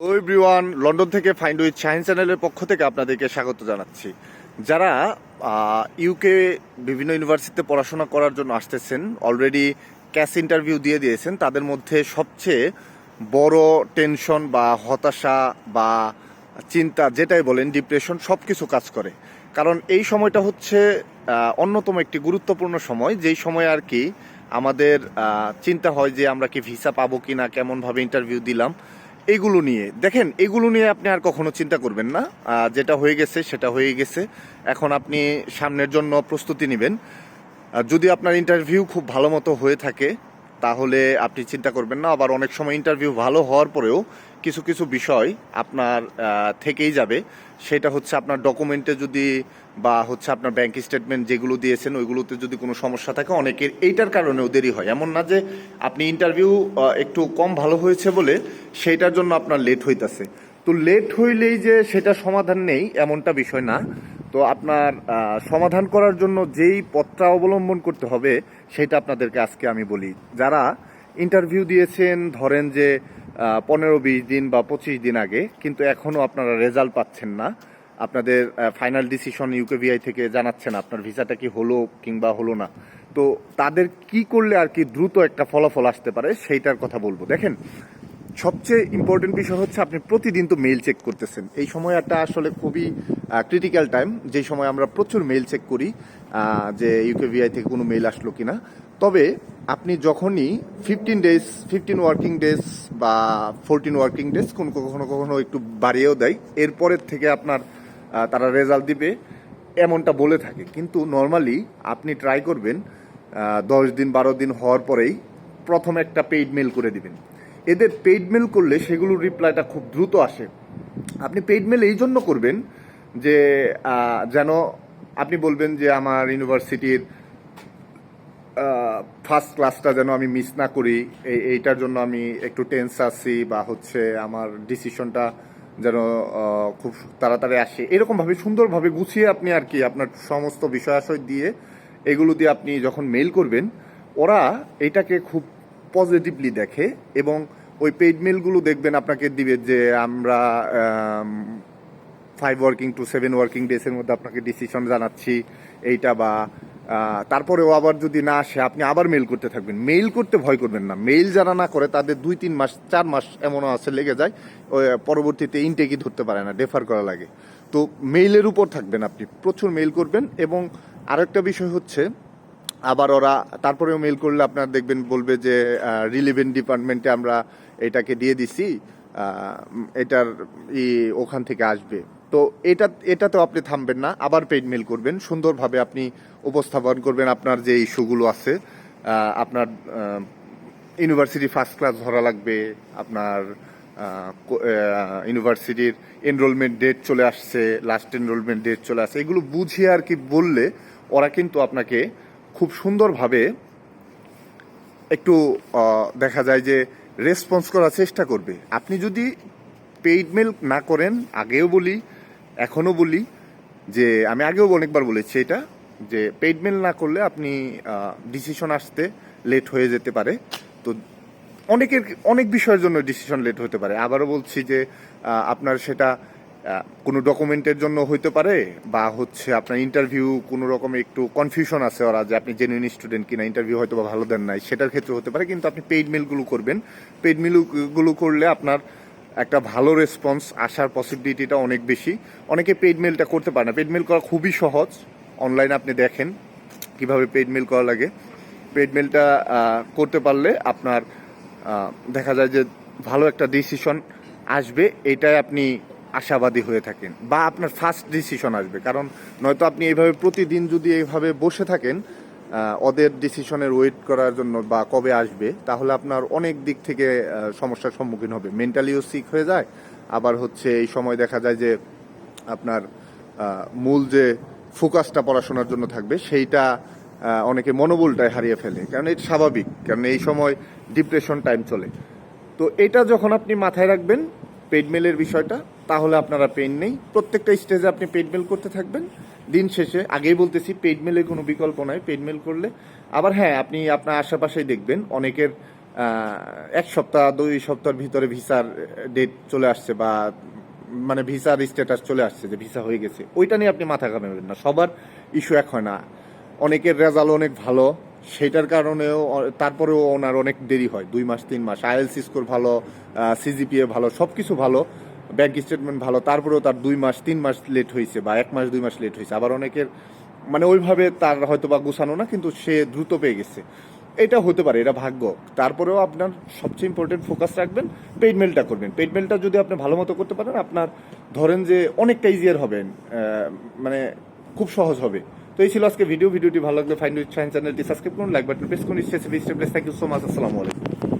Everyone London থেকে find with science চ্যানেলের পক্ষ থেকে আপনাদেরকে স্বাগত জানাচ্ছি। যারা ইউকে বিভিন্ন ইউনিভার্সিটিতে পড়াশোনা করার জন্য আসতেছেন অলরেডি ক্যাশ ইন্টারভিউ দিয়ে দিয়েছেন, তাদের মধ্যে সবচেয়ে বড় টেনশন বা হতাশা বা চিন্তা যেটাই বলেন ডিপ্রেশন সব কিছু কাজ করে। কারণ এই সময়টা হচ্ছে অন্যতম একটি গুরুত্বপূর্ণ সময়। যেই সময় আর কি আমাদের চিন্তা হয় যে আমরা কি ভিসা পাবো কি না কেমনভাবে ইন্টারভিউ দিলাম। এইগুলো নিয়ে। দেখেন, এগুলো নিয়ে আপনি আর কখনো চিন্তা করবেন না। যেটা হয়ে গেছে, সেটা হয়ে গেছে। এখন আপনি সামনের জন্য প্রস্তুতি নেবেন। যদি আপনার ইন্টারভিউ খুব ভালো মতো হয়ে থাকে তাহলে আপনি চিন্তা করবেন না, আবার অনেক সময় ইন্টারভিউ ভালো হওয়ার পরেও কিছু কিছু বিষয় আপনার থেকেই যাবে। সেটা হচ্ছে আপনার ডকুমেন্টে যদি বা হচ্ছে আপনার ব্যাংক স্টেটমেন্ট যেগুলো দিয়েছেন, ওইগুলোতে যদি কোনো সমস্যা থাকে, অনেকের এইটার কারণেও দেরি হয়। এমন না যে আপনি ইন্টারভিউ একটু কম ভালো হয়েছে বলে সেইটার জন্য আপনার লেট হইতাছে। তো লেট হইলেই যে সেটা সমাধান নেই, এমনটা বিষয় না। তো আপনার সমাধান করার জন্য যেই পথটা অবলম্বন করতে হবে, সেটা আপনাদেরকে আজকে আমি বলি। যারা ইন্টারভিউ দিয়েছেন, ধরেন যে পনেরো বিশ দিন বা পঁচিশ দিন আগে, কিন্তু এখনও আপনারা রেজাল্ট পাচ্ছেন না। আপনাদের ফাইনাল ডিসিশন ইউকেভিআই থেকে জানাচ্ছেন, আপনার ভিসাটা কি হলো কিংবা হলো না। তো তাদের কি করলে আর কি দ্রুত একটা ফলাফল আসতে পারে, সেইটার কথা বলব। দেখেন সবচেয়ে ইম্পর্টেন্ট বিষয় হচ্ছে আপনি প্রতিদিন তো মেইল চেক করতেছেন। এই সময়টা আসলে খুবই ক্রিটিক্যাল টাইম যেই সময় আমরা প্রচুর মেইল চেক করি যে ইউকেভিআই থেকে কোনো মেইল আসলো কি না তবে আপনি যখনই fifteen days fifteen working days বা ফোরটিন ওয়ার্কিং ডেজ কোন কখনো কখনো একটু বাড়িয়েও দেয় এরপরের থেকে আপনার তারা রেজাল্ট দিবে, এমনটা বলে থাকে। কিন্তু নর্মালি আপনি ট্রাই করবেন দশ দিন, বারো দিন হওয়ার পরেই প্রথম একটা পেইড মেল করে দিবেন। এদের পেইড মেল করলে সেগুলোর রিপ্লাইটা খুব দ্রুত আসে। আপনি পেইড মেল এই জন্য করবেন যে যেন আপনি বলবেন যে, আমার ইউনিভার্সিটির ফার্স্ট ক্লাসটা যেন আমি মিস না করি এই এইটার জন্য আমি একটু টেন্স আছি বা হচ্ছে আমার ডিসিশনটা যেন খুব তাড়াতাড়ি আসে। এরকমভাবে, সুন্দরভাবে গুছিয়ে আপনি আর কি আপনার সমস্ত বিষয়াশয় দিয়ে এগুলো দিয়ে আপনি যখন মেল করবেন, ওরা এটাকে খুব পজিটিভলি দেখে এবং ওই পেইড মেলগুলো দেখবেন আপনাকে দিবে যে আমরা five working two seven working ডেসের মধ্যে আপনাকে ডিসিশন জানাচ্ছি এইটা বা তারপরেও আবার যদি না আসে, আপনি আবার মেল করতে থাকবেন। মেইল করতে ভয় করবেন না। মেইল যারা না করে, তাদের দুই, তিন মাস, চার মাস এমনও আছে, লেগে যায় ওই পরবর্তীতে ইনটেকই ধরতে পারে না ডেফার করা লাগে। তো মেইলের উপর থাকবেন আপনি। প্রচুর মেইল করবেন এবং আরেকটা বিষয় হচ্ছে, আবার ওরা, তারপরেও মেল করলে আপনার দেখবেন বলবে যে রিলিভেন্ট ডিপার্টমেন্টে আমরা এটাকে দিয়ে দিছি এটার ই ওখান থেকে আসবে। তো এটা এটা তো আপনি থামবেন না, আবার পেইড মেল করবেন। সুন্দরভাবে আপনি উপস্থাপন করবেন আপনার যে ইস্যুগুলো আছে আপনার ইউনিভার্সিটি ফার্স্ট ক্লাস ধরা লাগবে, আপনার ইউনিভার্সিটির এনরোলমেন্ট ডেট চলে আসছে লাস্ট এনরোলমেন্ট ডেট চলে আসছে। এগুলো বুঝিয়ে আর কি বললে ওরা কিন্তু আপনাকে খুব সুন্দরভাবে একটু দেখা যায় যে রেসপন্স করার চেষ্টা করবে। আপনি যদি পেইড মেল না করেন, আগেও বলি, এখনও বলি, যে আমি আগেও অনেকবার বলেছি এটা, যে পেইড মেল না করলে আপনি ডিসিশন আসতে লেট হয়ে যেতে পারে। তো অনেকের, অনেক বিষয়ের জন্য ডিসিশন লেট হতে পারে। আবারও বলছি যে আপনার সেটা কোনো ডকুমেন্টের জন্য হইতে পারে? বা হচ্ছে আপনার ইন্টারভিউ কোনো রকম একটু কনফিউশন আছে ওরা যে আপনি জেনুইন স্টুডেন্ট কিনা ইন্টারভিউ হয়তো বা ভালো দেন নাই, সেটার ক্ষেত্রে হতে পারে। কিন্তু আপনি পেইড মেলগুলো করবেন। পেইড মেলগুলো করলে আপনার একটা ভালো রেসপন্স আসার পসিবিলিটিটা অনেক বেশি। অনেকে পেইড মেলটা করতে পারে না। পেইড মেল করা খুবই সহজ। অনলাইনে আপনি দেখেন কীভাবে পেইড মেল করা লাগে। পেইড মেলটা করতে পারলে আপনার দেখা যায় যে ভালো একটা ডিসিশন আসবে। এটাই আপনি আশাবাদী হয়ে থাকেন বা আপনার ফার্স্ট ডিসিশন আসবে। কারণ নয়তো আপনি এইভাবে প্রতিদিন যদি এইভাবে বসে থাকেন ওদের ডিসিশনের ওয়েট করার জন্য বা কবে আসবে, তাহলে আপনার অনেক দিক থেকে সমস্যার সম্মুখীন হবে। মেন্টালিও সিক হয়ে যায়, আবার হচ্ছে এই সময় দেখা যায় যে আপনার মূল যে ফোকাসটা পড়াশোনার জন্য থাকবে, সেইটা অনেকে মনোবলটাই হারিয়ে ফেলে। কারণ এটা স্বাভাবিক, কারণ এই সময় ডিপ্রেশন টাইম চলে। তো এটা যখন আপনি মাথায় রাখবেন পেড মেলের বিষয়টা তাহলে আপনারা পেন নেই। প্রত্যেকটা স্টেজে আপনি পেড মেল করতে থাকবেন। দিন শেষে, আগেই বলতেছি পেড মেলের কোনো বিকল্প নয় পেড মেল করলে, আবার হ্যাঁ আপনি আপনার আশেপাশেই দেখবেন, অনেকের এক সপ্তাহ, দুই সপ্তাহের ভিতরে ভিসার ডেট চলে আসছে বা মানে ভিসার স্ট্যাটাস চলে আসছে যে ভিসা হয়ে গেছে। ওইটা নিয়ে আপনি মাথা ঘামাবেন না। সবার ইস্যু এক হয় না। অনেকের রেজাল্ট অনেক ভালো, সেটার কারণেও, তারপরেও ওনার অনেক দেরি হয়। দুই মাস, তিন মাস। আইএলসি স্কোর ভালো সিজিপিএ ভালো সব কিছু ভালো। ব্যাংক স্টেটমেন্ট ভালো, তারপরেও তার দুই মাস, তিন মাস লেট হয়েছে বা এক মাস, দুই মাস লেট হয়েছে। আবার অনেকের মানে ওইভাবে তার হয়তো বা গুছানো না, কিন্তু সে দ্রুত পেয়ে গেছে। এটা হতে পারে, এটা ভাগ্য। তারপরেও আপনার সবচেয়ে ইম্পর্টেন্ট ফোকাস রাখবেন পেইড মেলটা করবেন। পেইড মেলটা যদি আপনি ভালো মতো করতে পারেন, আপনার ধরেন যে অনেকটা ইজিয়ার হবেন মানে খুব সহজ হবে। তো এই ছিল আজকে ভিডিও ভিডিওটি ভালো লাগলে ফাইন্ড উইথ সাইন্স চ্যানেলটি সাবস্ক্রাইব করুন লাইক বাটন প্রেস করুন স্টেসিফিক স্টেপলেস থ্যাংক ইউ সো মাচ আসসালামু আলাইকুম।